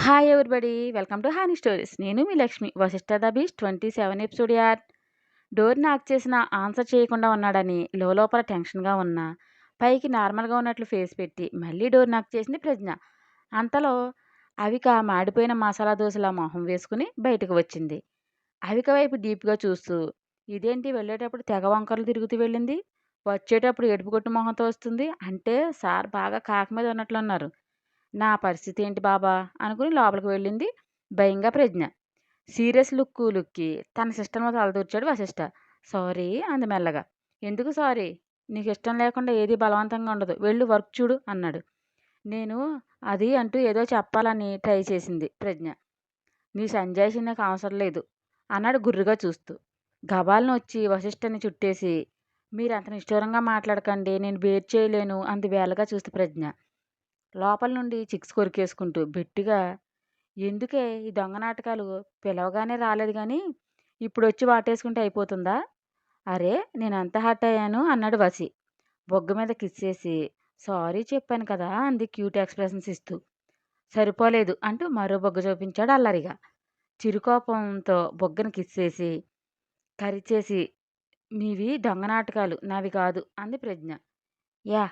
Hi everybody welcome to honey stories నేను మీ Lakshmi. Vashishtha the beach twenty seven episode యార్ door knock చేసిన answer చేయకుండా ఉన్నాడని లోపల టెన్షన్గా ఉన్నా. పైకి నార్మల్గా ఉన్నట్లు ఫేస్ పెట్టి మళ్ళీ డోర్ నాక్ చేసింది ప్రజ్ఞ. అంతలో అవిక మాడిపోయిన మసాలా దోశల మొహం వేసుకుని బయటకు వచ్చింది. అవిక వైపు డీప్గా చూస్తూ ఇదేంటి వెళ్ళేటప్పుడు తెగ వంకరలు తిరుగుతూ వెళ్ళింది? వచ్చేటప్పుడు ఏడుపు కొట్టు మొహంతో వస్తుంది? అంటే సార్ బాగా కాక మీద ఉన్నట్లున్నారు నా పరిస్థితి ఏంటి బాబా? అనుకుని లోపలికి వెళ్ళింది భయంగా ప్రజ్ఞ. సీరియస్ లుక్ లుక్కి తన సిస్టర్ను తలదూర్చాడు వశిష్ట. సారీ అంది మెల్లగా. ఎందుకు సారీ? నీకు ఇష్టం లేకుండా ఏది బలవంతంగా ఉండదు. వెళ్ళు వర్క్ చూడు అన్నాడు. నేను అది అంటూ ఏదో చెప్పాలని ట్రై చేసింది ప్రజ్ఞ. నీ సంజాయిషి నాకు అవసరం లేదు అన్నాడు గుర్రుగా చూస్తూ. గబాలను వచ్చి వశిష్ఠని చుట్టేసి మీరు అంత నిష్ఠూరంగా మాట్లాడకండి నేను బేర్ చేయలేను అంది వేళగా చూస్తూ ప్రజ్ఞ. లోపల నుండి చిక్స్ కొరికేసుకుంటూ గట్టిగా ఎందుకే ఈ దొంగ నాటకాలు పిలవగానే రాలేదు కానీ ఇప్పుడు వచ్చి వాటేసుకుంటే అయిపోతుందా? అరే నేను అంత హర్ట్ అయ్యాను? అన్నాడు వసి బొగ్గ మీద కిస్ చేసి సారీ చెప్పాను కదా అంది క్యూట్ ఎక్స్ప్రెషన్స్ ఇస్తూ. సరిపోలేదు అంటూ మరో బొగ్గ చూపించాడు అల్లరిగా. చిరుకోపంతో బొగ్గను కిస్ చేసి కరిచేసి మీవి దొంగ నాటకాలు నావి కాదు అంది ప్రజ్ఞ. యా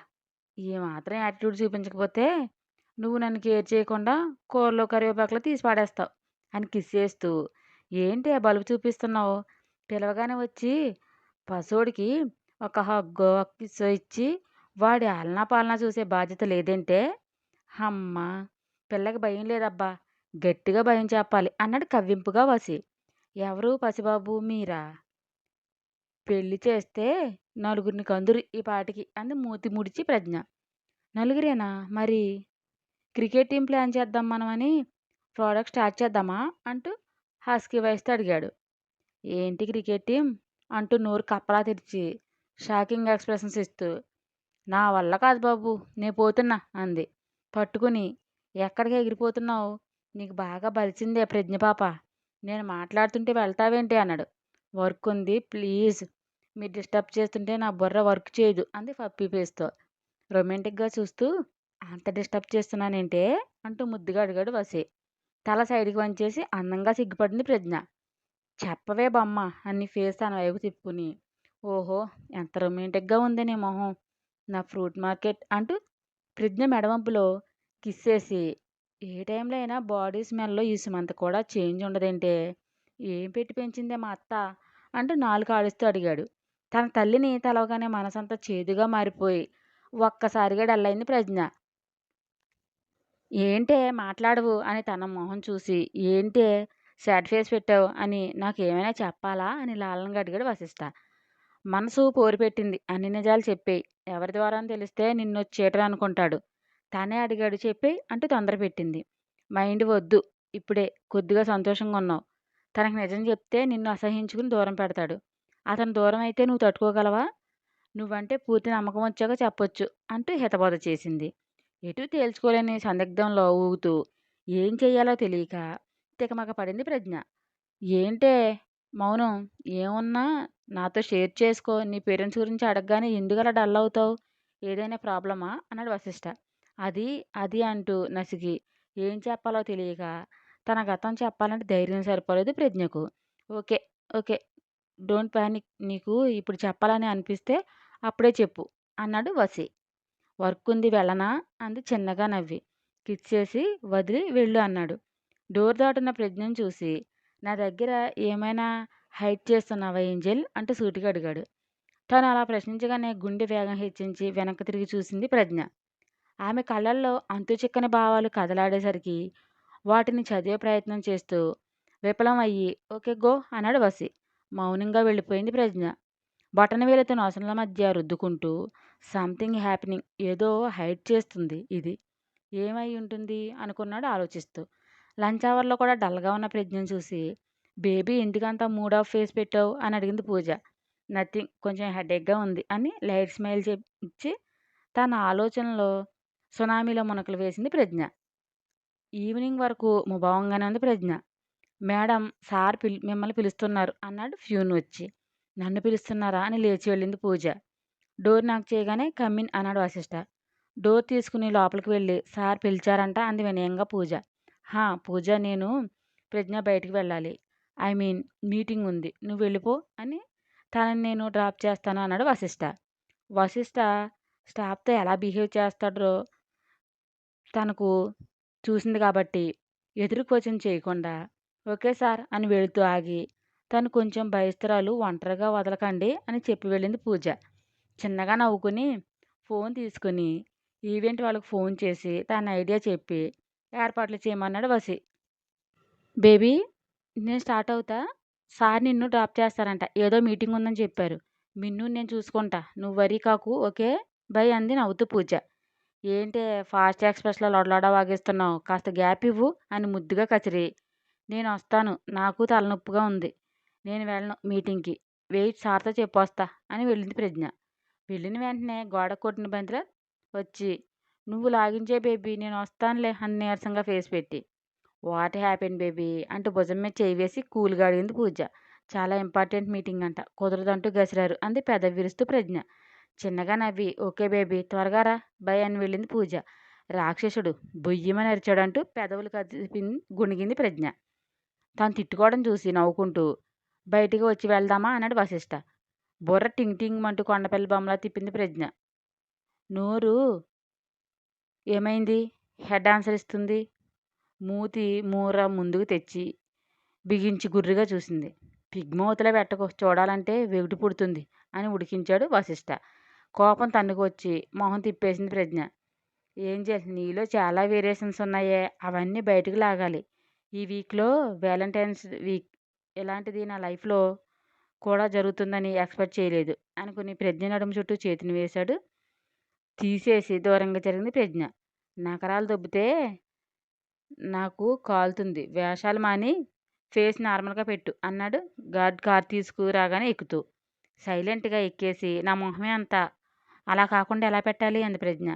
ఈ మాత్రం యాటిట్యూడ్ చూపించకపోతే నువ్వు నన్ను కేర్ చేయకుండా కూరలో కరివేపాకులో తీసి పాడేస్తావు అని కిస్ చేస్తూ. ఏంటి ఆ బలుపు చూపిస్తున్నావు? పిలవగానే వచ్చి పశువుడికి ఒక హగ్గు కిస్ ఇచ్చి వాడి ఆలనా పాలనా చూసే బాధ్యత లేదంటే? అమ్మ పిల్లకి భయం లేదబ్బా గట్టిగా భయం చెప్పాలి అన్నాడు కవ్వింపుగా వసి. ఎవరు పసిబాబు మీరా? పెళ్ళి చేస్తే నలుగురిని కందురు ఈ పాటికి అంది మూతి ముడిచి ప్రజ్ఞ. నలుగురేనా? మరి క్రికెట్ టీం ప్లాన్ చేద్దాం మనమని ప్రోడక్ట్ స్టార్ట్ చేద్దామా? అంటూ హస్కీ వయసుతో అడిగాడు. ఏంటి క్రికెట్ టీం? అంటూ నోరు కప్పలా తెరిచి షాకింగ్ ఎక్స్ప్రెషన్స్ ఇస్తూ. నా వల్ల కాదు బాబు నేను పోతున్నా అంది. పట్టుకుని ఎక్కడికి ఎగిరిపోతున్నావు? నీకు బాగా బలిసిందే ప్రజ్ఞ పాప. నేను మాట్లాడుతుంటే వెళ్తావేంటి? అన్నాడు. వర్క్ ఉంది ప్లీజ్. మీరు డిస్టర్బ్ చేస్తుంటే నా బుర్ర వర్క్ చేయదు అంది పప్పి ఫేస్తో. రొమాంటిక్గా చూస్తూ అంత డిస్టర్బ్ చేస్తున్నానంటే? అంటూ ముద్దుగా అడిగాడు వసి. తల సైడ్కి వంచేసి అందంగా సిగ్గుపడింది ప్రజ్ఞ. చెప్పవే బొమ్మ అన్ని ఫేస్ తన వైపు తిప్పుకుని ఓహో ఎంత రొమాంటిక్గా ఉంది నీ మొహం. నా ఫ్రూట్ మార్కెట్ అంటూ ప్రజ్ఞ మెడవంపులో కిస్సేసి ఏ టైంలో అయినా బాడీ స్మెల్లో ఈ సుమంత కూడా చేంజ్ ఉండదంటే? ఏం పెట్టి పెంచిందే మా అత్త? అంటూ నాలుగు ఆడిస్తూ అడిగాడు. తన తల్లిని తలవగానే మనసంతా చేదుగా మారిపోయి ఒక్కసారిగా డల్లైంది ప్రజ్ఞ. ఏంటే మాట్లాడవు అని తన మొహం చూసి ఏంటే సాడ్ ఫేస్ పెట్టావు అని నాకు ఏమైనా చెప్పాలా అని లాలనగా అడిగాడు వశిష్ట. మనసు పోరుపెట్టింది అన్ని నిజాలు చెప్పేయి. ఎవరి ద్వారా తెలిస్తే నిన్ను చీటర్ అనుకుంటాడు. తానే అడిగాడు చెప్పి అంటూ తొందర పెట్టింది. మైండ్ వద్దు ఇప్పుడే కొద్దిగా సంతోషంగా ఉన్నావు. తనకు నిజం చెప్తే నిన్ను అసహించుకుని దూరం పెడతాడు. అతను దూరం అయితే నువ్వు తట్టుకోగలవా? నువ్వంటే పూర్తి నమ్మకం వచ్చాక చెప్పొచ్చు అంటూ హితబోధ చేసింది. ఎటు తేల్చుకోలేని సందిగ్ధంలో ఊగుతూ ఏం చెయ్యాలో తెలియక తికమక పడింది ప్రజ్ఞ. ఏంటే? మౌనం ఏమున్నా నాతో షేర్ చేసుకో నీ పేరెంట్స్ గురించి అడగగానే ఎందుకలా డల్ అవుతావు? ఏదైనా ప్రాబ్లమా? అన్నాడు వశిష్ట. అది అది అంటూ నసిగి ఏం చెప్పాలో తెలియక తన గతం చెప్పాలంటే ధైర్యం సరిపోలేదు ప్రజ్ఞకు. Okay okay. డోంట్ ప్యానిక్ నీకు ఇప్పుడు చెప్పాలని అనిపిస్తే అప్పుడే చెప్పు అన్నాడు వసి. వర్క్ ఉంది వెళ్ళనా? అంది చిన్నగా నవ్వి. కిచ్ చేసి వదిలి వెళ్ళు అన్నాడు. డోర్ దాటున్న ప్రజ్ఞను చూసి నా దగ్గర ఏమైనా హైట్ చేస్తున్నావా ఏంజెల్? అంటూ సూటిగా అడిగాడు. తను అలా ప్రశ్నించగానే గుండె వేగం హెచ్చించి వెనక్కి తిరిగి చూసింది ప్రజ్ఞ. ఆమె కళ్ళల్లో అంతు చిక్కని భావాలు కదలాడేసరికి వాటిని చదివే ప్రయత్నం చేస్తూ విఫలం అయ్యి ఓకే గో అన్నాడు వసి. మౌనంగా వెళ్ళిపోయింది ప్రజ్ఞ. బటన్ వేలతో నొసల మధ్య రుద్దుకుంటూ సంథింగ్ హ్యాపెనింగ్. ఏదో హైడ్ చేస్తుంది ఇది. ఏమై ఉంటుంది? అనుకున్నాడు ఆలోచిస్తూ. లంచ్ అవర్లో కూడా డల్గా ఉన్న ప్రజ్ఞను చూసి బేబీ ఎందుకంత మూడ్ ఆఫ్ ఫేస్ పెట్టావు? అని అడిగింది పూజ. నథింగ్. కొంచెం హెడేక్గా ఉంది అని లైట్ స్మైల్ ఇచ్చి తన ఆలోచనలో సునామీలో మునకలు వేసింది ప్రజ్ఞ. ఈవినింగ్ వరకు ముభావంగానే ఉంది ప్రజ్ఞ. మేడం సార్ పిల్ మిమ్మల్ని పిలుస్తున్నారు అన్నాడు ఫ్యూన్ వచ్చి నన్ను పిలుస్తున్నారా అని లేచి వెళ్ళింది పూజ డోర్ నాకు చేయగానే కమ్మిన్ అన్నాడు వశిష్ట డోర్ తీసుకుని లోపలికి వెళ్ళి సార్ పిలిచారంట అంది వినయంగా పూజ హా! పూజ నేను ప్రజ్ఞ బయటికి వెళ్ళాలి. ఐ మీన్ మీటింగ్ ఉంది. నువ్వు వెళ్ళిపో అని తనని నేను డ్రాప్ చేస్తాను అన్నాడు వశిష్ట వశిష్ట స్టాఫ్‌తో ఎలా బిహేవ్ చేస్తాడో తనకు చూసింది కాబట్టి ఎదురు కోచం చేయకుండా ఓకే సార్ అని వెళుతూ ఆగి తను కొంచెం భయస్తురాలు ఒంటరిగా వదలకండి అని చెప్పి వెళ్ళింది పూజ. చిన్నగా నవ్వుకుని ఫోన్ తీసుకుని ఈవెంట్ వాళ్ళకి ఫోన్ చేసి తన ఐడియా చెప్పి ఏర్పాట్లు చేయమన్నాడు వసి. బేబీ నేను స్టార్ట్ అవుతా. సార్ నిన్ను డ్రాప్ చేస్తారంట. ఏదో మీటింగ్ ఉందని చెప్పారు. మిన్ను నేను చూసుకుంటా. నువ్వు వరీ కాకు ఓకే? బై అంది నవ్వుతూ పూజ. ఏంటి ఫాస్ట్ ఎక్స్ప్రెస్లో లొడలొడ వాగిస్తున్నావు. కాస్త గ్యాప్ ఇవ్వు అని ముద్దుగా కచరి నేను వస్తాను నాకు తలనొప్పిగా ఉంది. నేను వెళ్ళను మీటింగ్కి. వెయిట్ సార్తో చెప్పొస్తా అని వెళ్ళింది ప్రజ్ఞ. వెళ్ళిన వెంటనే గోడ కొట్టిన బంతిలో వచ్చి నువ్వు లాగించే బేబీ నేను వస్తానులే అని నీరసంగా ఫేస్ పెట్టి. వాట్ హ్యాపెన్ బేబీ అంటూ భుజం మీద చేయి వేసి కూల్గా అడిగింది పూజ. చాలా ఇంపార్టెంట్ మీటింగ్ అంట. కుదరదంటూ గసిరారు అంది పెద విరుస్తూ ప్రజ్ఞ. చిన్నగా నవ్వి ఓకే బేబీ త్వరగా రా బై అని వెళ్ళింది పూజ. రాక్షసుడు బొయ్యమని అరిచాడంటూ పెదవులు కదిపింది గుణిగింది ప్రజ్ఞ. తాను తిట్టుకోవడం చూసి నవ్వుకుంటూ బయటికి వచ్చి వెళ్దామా? అన్నాడు వశిష్ఠ బుర్ర టింగ్ టింగ్ అంటూ కొండపల్లి బొమ్మలా తిప్పింది ప్రజ్ఞ. నోరు. ఏమైంది? హెడ్ ఆన్సర్ ఇస్తుంది. మూతి మూర ముందుకు తెచ్చి బిగించి గుర్రిగా చూసింది. పిగ్మూతలో పెట్టకు చూడాలంటే వెగుటి పుడుతుంది అని ఉడికించాడు వశిష్ఠ కోపం తన్నుకు వచ్చి మొహం తిప్పేసింది ప్రజ్ఞ. ఏం చేసి నీలో చాలా వేరియేషన్స్ ఉన్నాయే. అవన్నీ బయటకు లాగాలి. ఈ వీక్లో వ్యాలంటైన్స్ వీక్ ఇలాంటిది నా లైఫ్లో కూడా జరుగుతుందని ఎక్స్పెక్ట్ చేయలేదు. అనుకుని ప్రజ్ఞ నడుము చుట్టూ చేతిని వేశాడు. తీసేసి దూరంగా జరిగింది ప్రజ్ఞ. నకరాలు దొబ్బితే నాకు కాలుతుంది. వేషాలు మాని ఫేస్ నార్మల్గా పెట్టు అన్నాడు. గార్డ్ కార్ తీసుకురాగానే ఎక్కుతూ. సైలెంట్గా ఎక్కేసి నా మొహమే అంతా అలా కాకుండా ఎలా పెట్టాలి? అంది ప్రజ్ఞ.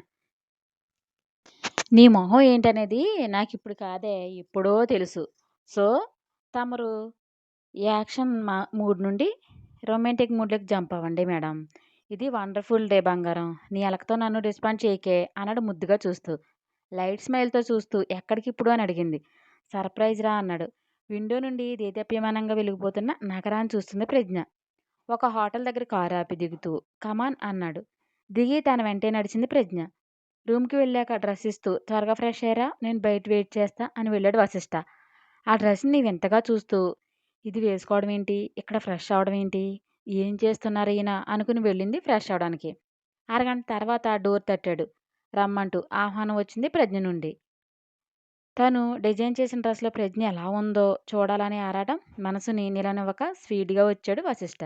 నీ మొహం ఏంటనేది నాకు ఇప్పుడు కాదే ఎప్పుడో తెలుసు. సో తమరు యాక్షన్ మా మూడ్ నుండి రొమాంటిక్ మూడ్లోకి జంప్ అవ్వండి మేడం. ఇది వండర్ఫుల్ డే బంగారం. నీ అలకతో నన్ను రెస్పాండ్ చేయకే అన్నాడు ముద్దుగా చూస్తూ. లైట్ స్మైల్తో చూస్తూ ఎక్కడికి ఇప్పుడు అని అడిగింది. సర్ప్రైజ్ రా అన్నాడు. విండో నుండి దేదప్యమానంగా వెలిగిపోతున్న నగరాన్ని చూస్తుంది ప్రజ్ఞ. ఒక హోటల్ దగ్గర కారు ఆపి దిగుతూ కమాన్ అన్నాడు. దిగి తన వెంటే నడిచింది ప్రజ్ఞ. రూమ్కి వెళ్ళాక డ్రెస్ ఇస్తూ త్వరగా ఫ్రెష్ అయ్యారా నేను బయట వెయిట్ చేస్తా అని వెళ్ళాడు వశిష్ట. ఆ డ్రెస్ని వింతగా చూస్తూ ఇది వేసుకోవడం ఏంటి? ఇక్కడ ఫ్రెష్ అవడం ఏంటి? ఏం చేస్తున్నారు ఈయన? అనుకుని వెళ్ళింది ఫ్రెష్ అవడానికి. అరగంట తర్వాత డోర్ తట్టాడు. రమ్మంటూ ఆహ్వానం వచ్చింది ప్రజ్ఞ నుండి. తను డిజైన్ చేసిన డ్రెస్లో ప్రజ్ఞ ఎలా ఉందో చూడాలని ఆరాటం మనసుని నిలనివ్వక స్వీట్గా వచ్చాడు వశిష్ఠ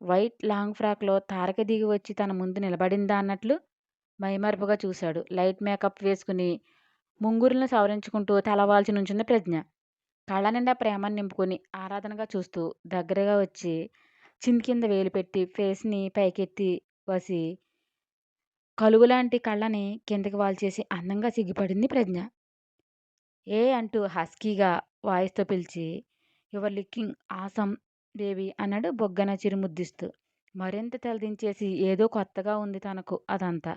వైట్ లాంగ్ ఫ్రాక్లో తారక దిగి వచ్చి తన ముందు నిలబడిందా అన్నట్లు మైమరుపుగా చూశాడు. లైట్ మేకప్ వేసుకుని ముంగురులను సవరించుకుంటూ తలవాల్చి నుంచుంది ప్రజ్ఞ. కళ్ళ నిండా ప్రేమను నింపుకొని ఆరాధనగా చూస్తూ దగ్గరగా వచ్చి చిన్ కింద వేలు పెట్టి ఫేస్ని పైకెత్తి వసి కలుగులాంటి కళ్ళని కిందకి వాల్చేసి అందంగా సిగ్గిపడింది ప్రజ్ఞ. ఏ అంటూ హస్కీగా వాయిస్తో పిలిచి యువర్ లిక్కింగ్ ఆసం బేబీ అన్నాడు బొగ్గన చిరుముద్దిస్తూ. మరింత తలదించేసి ఏదో కొత్తగా ఉంది తనకు అదంతా.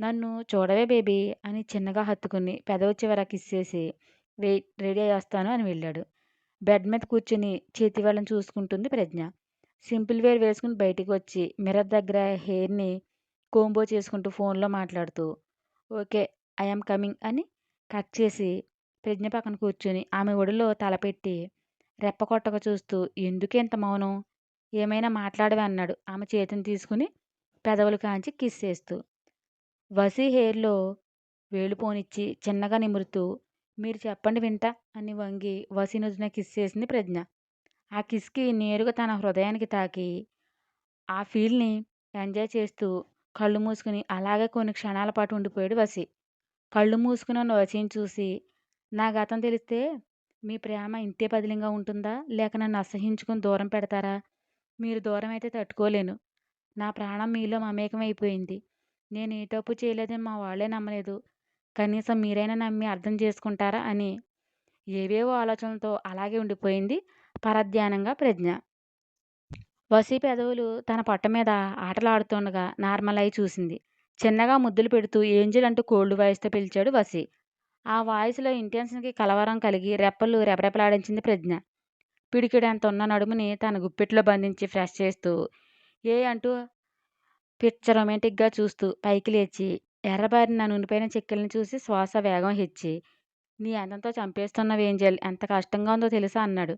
నన్ను చూడవే బేబీ అని చిన్నగా హత్తుకుని పెదవి చివర కిస్సేసి వెయిట్ రెడీ అయ్యేస్తాను అని వెళ్ళాడు. బెడ్ మీద కూర్చుని చేతి వాళ్ళని చూసుకుంటుంది ప్రజ్ఞ. సింపుల్ వేర్ వేసుకుని బయటికి వచ్చి మిర్రర్ దగ్గర హెయిర్ని కోంబో చేసుకుంటూ ఫోన్లో మాట్లాడుతూ ఓకే ఐఎమ్ కమింగ్ అని కట్ చేసి ప్రజ్ఞ పక్కన కూర్చుని ఆమె ఒడిలో తలపెట్టి రెప్పకొట్టక చూస్తూ ఎందుకు ఇంత మౌనం? ఏమైనా మాట్లాడవే అన్నాడు. ఆమె చేతిని తీసుకుని పెదవులు కాంచి కిస్ చేస్తూ. వసి హెయిర్లో వేలు పోనిచ్చి చిన్నగా నిమురుతూ మీరు చెప్పండి వింటా అని వంగి వసి నుజున కిస్ చేసింది ప్రజ్ఞ. ఆ కిస్కి నేరుగా తన హృదయానికి తాకి ఆ ఫీల్ని ఎంజాయ్ చేస్తూ కళ్ళు మూసుకుని అలాగే కొన్ని క్షణాల పాటు ఉండిపోయాడు వసి. కళ్ళు మూసుకున్న వసిని చూసి నా గతం తెలిస్తే మీ ప్రేమ ఇంతే పదిలంగా ఉంటుందా? లేక నన్ను అసహించుకుని దూరం పెడతారా? మీరు దూరం అయితే తట్టుకోలేను. నా ప్రాణం మీలో మమేకం అయిపోయింది నేను ఏ తప్పు చేయలేదని మా వాళ్ళే నమ్మలేదు. కనీసం మీరైనా నమ్మి అర్థం చేసుకుంటారా అని ఏవేవో ఆలోచనలతో అలాగే ఉండిపోయింది పరధ్యానంగా ప్రజ్ఞ. వసి పెదవులు తన పొట్ట మీద ఆటలాడుతుండగా నార్మల్ అయి చూసింది. చిన్నగా ముద్దులు పెడుతూ ఏంజిల్ అంటూ కోల్డ్ వాయిస్తో పిలిచాడు వసి. ఆ వాయిస్‌లో ఇంటెన్షన్‌కి కలవరం కలిగి రెప్పలు రెపరెపలాడించింది ప్రజ్ఞ. పిడికిడంత ఉన్న నడుముని తన గుప్పిట్లో బంధించి ఫ్రెష్ చేస్తూ ఏ అంటూ పిచ్చ రొమాంటిక్‌గా చూస్తూ పైకి లేచి ఎర్రబారిన నా నునిపైన చెక్కిళ్ళని చూసి శ్వాస వేగం హెచ్చి నీ అందంతో చంపేస్తున్నావు ఏంజెల్ ఎంత కష్టంగా ఉందో తెలుసా అన్నాడు.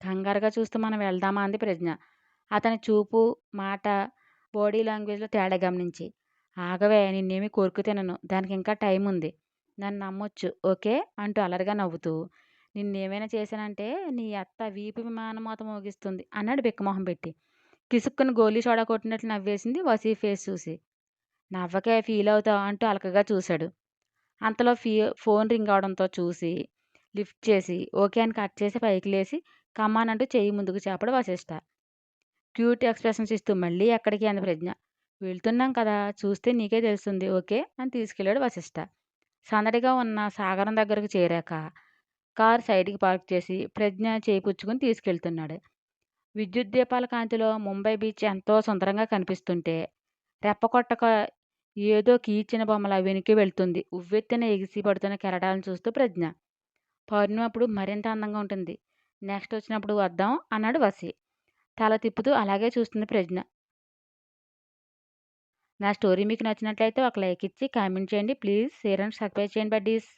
కంగారుగా చూస్తూ మనం వెళ్దామా అంది ప్రజ్ఞ. అతని చూపు, మాట, బాడీ లాంగ్వేజ్‌లో తేడా గమనించి. ఆగవే నిన్నేమీ కోరుకు తినను. దానికి ఇంకా టైం ఉంది. నన్ను నమ్మొచ్చు ఓకే అంటూ అలరిగా నవ్వుతూ నిన్నేమైనా చేశానంటే నీ అత్త వీపు విమానమోత మోగిస్తుంది అన్నాడు బిక్కమొహం పెట్టి. కిసుక్కున గోలీ సోడా కొట్టినట్లు నవ్వేసింది వసీ ఫేస్ చూసి. నవ్వకే ఫీల్ అవుతావు అంటూ అలకగా చూశాడు. అంతలో ఫీ ఫోన్ రింగ్ అవడంతో చూసి లిఫ్ట్ చేసి ఓకే అని కట్ చేసి పైకి లేచి కమాన్ అంటూ చెయ్యి ముందుకు చేపడు వశిష్ట. క్యూట్ ఎక్స్ప్రెషన్స్ ఇస్తూ మళ్ళీ ఎక్కడికి అంది ప్రజ్ఞ. వెళ్తున్నాం కదా చూస్తే నీకే తెలుస్తుంది ఓకే అని తీసుకెళ్ళాడు వశిష్ట. సందడిగా ఉన్న సాగరం దగ్గరకు చేరాక కారు సైడ్‌కి పార్క్ చేసి ప్రజ్ఞ చేయి పుచ్చుకుని తీసుకెళ్తున్నాడు. విద్యుత్ దీపాల కాంతిలో ముంబై బీచ్ ఎంతో సుందరంగా కనిపిస్తుంటే రెప్పకొట్టక ఏదో కీచిన బొమ్మలా వెనక్కి వెళ్తుంది ఉవ్వెత్తిన ఎగిసి పడుతున్న కెరటాలను చూస్తూ ప్రజ్ఞ. పౌర్ణమి అప్పుడు మరింత అందంగా ఉంటుంది. నెక్స్ట్ వచ్చినప్పుడు వద్దాం అన్నాడు వసి. తల తిప్పుతూ అలాగే చూస్తుంది ప్రజ్ఞ. నా స్టోరీ మీకు నచ్చినట్లయితే ఒక లైక్ ఇచ్చి కామెంట్ చేయండి ప్లీజ్ షేర్ అండ్ సబ్స్క్రైబ్ చేయండి బడ్డీస్.